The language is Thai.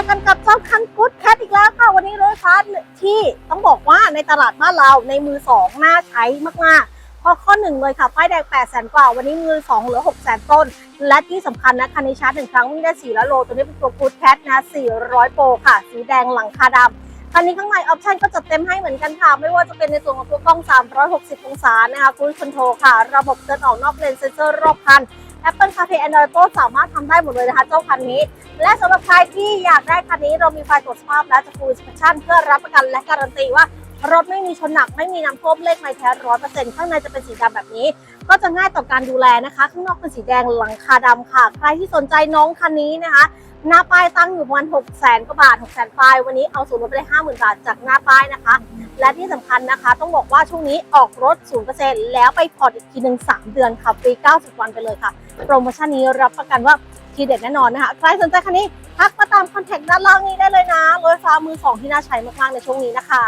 กันกับเจ้าคันกู๊ดแคทอีกแล้วค่ะ วันนี้รถไฟฟ้าที่ต้องบอกว่าในตลาดบ้านเราในมือสองน่าใช้มากๆเพราะข้อหนึ่งเลยค่ะ ป้ายแดง8 0 0 0 0กว่า วันนี้มือสองเหลือ 6 0 0 0 0ต้น และที่สำคัญนะคันนี้ชาร์จหนึ่งครั้งวิ่งได้400โล ตัวนี้เป็นตัวกู๊ดแคทนะ 400 โปรค่ะ สีแดงหลังคาดำคันนี้ข้างในออปชั่นก็จัดเต็มให้เหมือนกันค่ะ ไม่ว่าจะเป็นในส่วนของตัวกล้อง 360 องศานะคะคู i คอนโทรค่ะ ระบบเดินออกนอกเลนเซนเซอร์รอบคัน Apple CarPlay Android Auto สามารถทำได้หมดเลยนะคะเจ้าคันนี้ และสำหรับใครที่อยากได้คันนี้เรามีไฟล์ตรวจสภาพและจะ Full Inspection เพื่อรับประกันและการันตีว่ารถไม่มีชนหนักไม่มีน้ำท่วมเลขไม่แท้ร้อยเปอร์เซ็นต์ข้างในจะเป็นสีดำแบบนี้ ก็จะง่ายต่อการดูแลนะคะ ข้างนอกเป็นสีแดงหลังคาดำค่ะ ใครที่สนใจน้องคันนี้นะคะหน้าป้ายตั้งอยู่ประมาณ6 0 0 0 0กว่าบาท6 0 0 0 0ป้ายวันนี้เอาส่วนลดไปได้50,000 บาทจากหน้าป้ายนะคะ และที่สำคัญนะคะ ต้องบอกว่าช่วงนี้ออกรถ 0%แล้วไปผ่อนอีกทีหนึ่ง3 เดือนค่ะฟรี 90 วันไปเลยค่ะ โปรโมชั่นนี้รับประกันว่าทีเด็ดแน่นอนนะคะ ใครสนใจคันนี้ ทักมาตามคอนแทคด้านล่างนี้ได้เลยนะรถไฟฟ้ามือสองที่น่าใช้มากๆในช่วงนี้นะคะ